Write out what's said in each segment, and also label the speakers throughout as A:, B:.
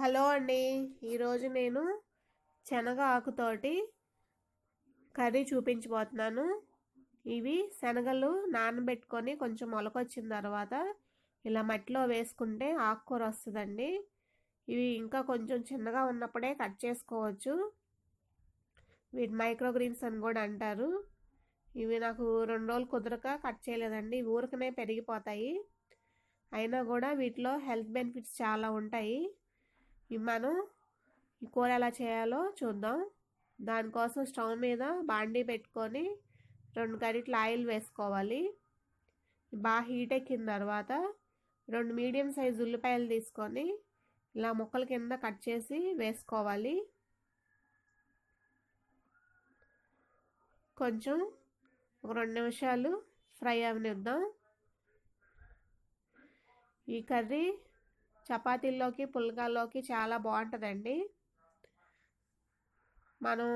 A: Hello అండి. ఈరోజు నేను శనగ ఆకుతోటి కర్రీ చూపించబోతున్నాను. ఇవి శనగలు నానబెట్టుకొని కొంచెం మొలకొచ్చిన తర్వాత ఇలా మట్టిలో వేసుకుంటే ఆకుకూర వస్తుందండి. ఇవి ఇంకా కొంచెం చిన్నగా ఉన్నప్పుడే కట్ చేసుకోవచ్చు. వీటి మైక్రోగ్రీన్స్ అని కూడా అంటారు. ఇవి నాకు రెండు రోజులు కుదరక కట్ చేయలేదండి. ఊరికనే పెరిగిపోతాయి. అయినా కూడా వీటిలో హెల్త్ బెనిఫిట్స్ చాలా ఉంటాయి. మనం ఈ కూర ఎలా చేయాలో చూద్దాం. దానికోసం స్టవ్ మీద బాండీ పెట్టుకొని రెండు గరిటల ఆయిల్ వేసుకోవాలి. బాగా హీట్ ఎక్కిన తర్వాత రెండు మీడియం సైజ్ ఉల్లిపాయలు తీసుకొని ఇలా ముక్కల కింద కట్ చేసి వేసుకోవాలి. కొంచెం ఒక రెండు నిమిషాలు ఫ్రై అవనిద్దాం. ఈ కర్రీ చపాతీల్లోకి పుల్కాల్లోకి చాలా బాగుంటుందండి మనం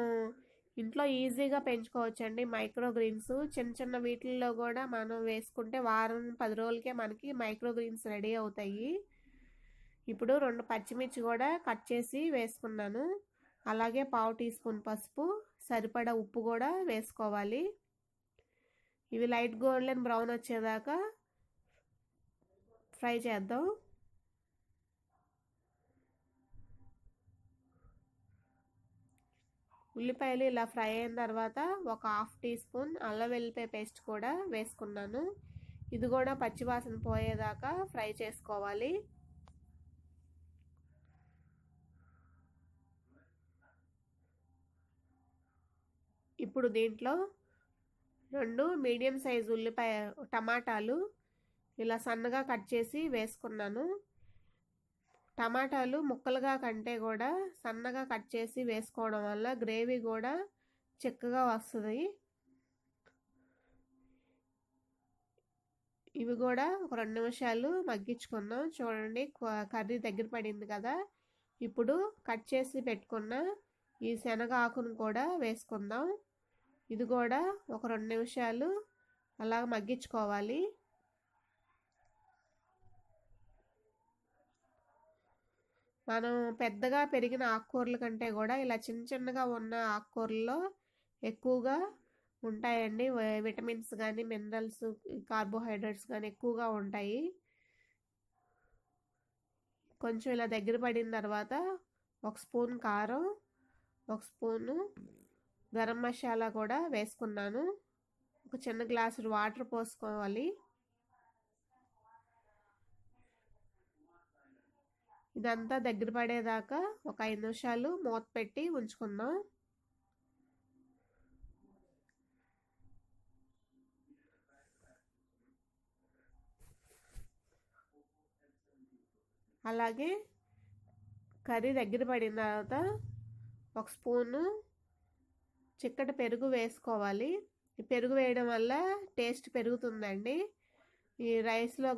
A: ఇంట్లో ఈజీగా పెంచుకోవచ్చండి మైక్రో గ్రీన్స్. చిన్న చిన్న వీటిల్లో కూడా మనం వేసుకుంటే వారం పది రోజులకే మనకి మైక్రో గ్రీన్స్ రెడీ అవుతాయి. ఇప్పుడు రెండు పచ్చిమిర్చి కూడా కట్ చేసి వేసుకున్నాను. అలాగే పావు టీ స్పూన్ పసుపు సరిపడా ఉప్పు కూడా వేసుకోవాలి. ఇవి లైట్ గోల్డెన్ బ్రౌన్ వచ్చేదాకా ఫ్రై చేద్దాం. ఉల్లిపాయలు ఇలా ఫ్రై అయిన తర్వాత ఒక హాఫ్ టీ స్పూన్ అల్లం వెల్లిపాయ పేస్ట్ కూడా వేసుకున్నాను. ఇది కూడా పచ్చివాసన పోయేదాకా ఫ్రై చేసుకోవాలి. ఇప్పుడు దీంట్లో రెండు మీడియం సైజు ఉల్లిపాయ టమాటాలు ఇలా సన్నగా కట్ చేసి వేసుకున్నాను. టమాటాలు ముక్కలుగా కంటే కూడా సన్నగా కట్ చేసి వేసుకోవడం వల్ల గ్రేవీ కూడా చిక్కగా వస్తుంది. ఇవి కూడా ఒక రెండు నిమిషాలు మగ్గించుకుందాం. చూడండి కర్రీ దగ్గర పడింది కదా. ఇప్పుడు కట్ చేసి పెట్టుకున్న ఈ శనగ ఆకును కూడా వేసుకుందాం. ఇది కూడా ఒక రెండు నిమిషాలు అలా మగ్గించుకోవాలి. మనం పెద్దగా పెరిగిన ఆకుకూరల కంటే కూడా ఇలా చిన్న చిన్నగా ఉన్న ఆకుకూరల్లో ఎక్కువగా ఉంటాయండి. విటమిన్స్ కానీ మినరల్స్ కార్బోహైడ్రేట్స్ కానీ ఎక్కువగా ఉంటాయి. కొంచెం ఇలా దగ్గర పడిన తర్వాత ఒక స్పూన్ కారం ఒక స్పూను గరం మసాలా కూడా వేసుకున్నాను. ఒక చిన్న గ్లాసు వాటర్ పోసుకోవాలి. ఇదంతా దగ్గర పడేదాకా ఒక ఐదు నిమిషాలు మూత పెట్టి ఉంచుకుందాం. అలాగే కర్రీ దగ్గర పడిన తర్వాత ఒక స్పూను చిక్కటి పెరుగు వేసుకోవాలి. ఈ పెరుగు వేయడం వల్ల టేస్ట్ పెరుగుతుందండి. ఈ రైస్లో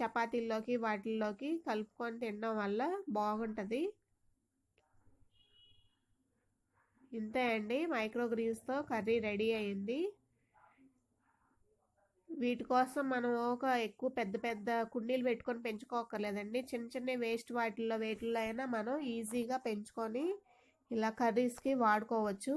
A: చపాతీల్లోకి వాటిల్లోకి కలుపుకొని తినడం వల్ల బాగుంటుంది. ఇంతే అండి. మైక్రోగ్రీన్స్తో కర్రీ రెడీ అయింది. వీటి కోసం మనం ఒక ఎక్కువ పెద్ద పెద్ద కుండీలు పెట్టుకొని పెంచుకోకర్లేదండి చిన్న చిన్న వేస్ట్ వాటిల్లో వేటిల్లో అయినా మనం ఈజీగా పెంచుకొని ఇలా కర్రీస్కి వాడుకోవచ్చు.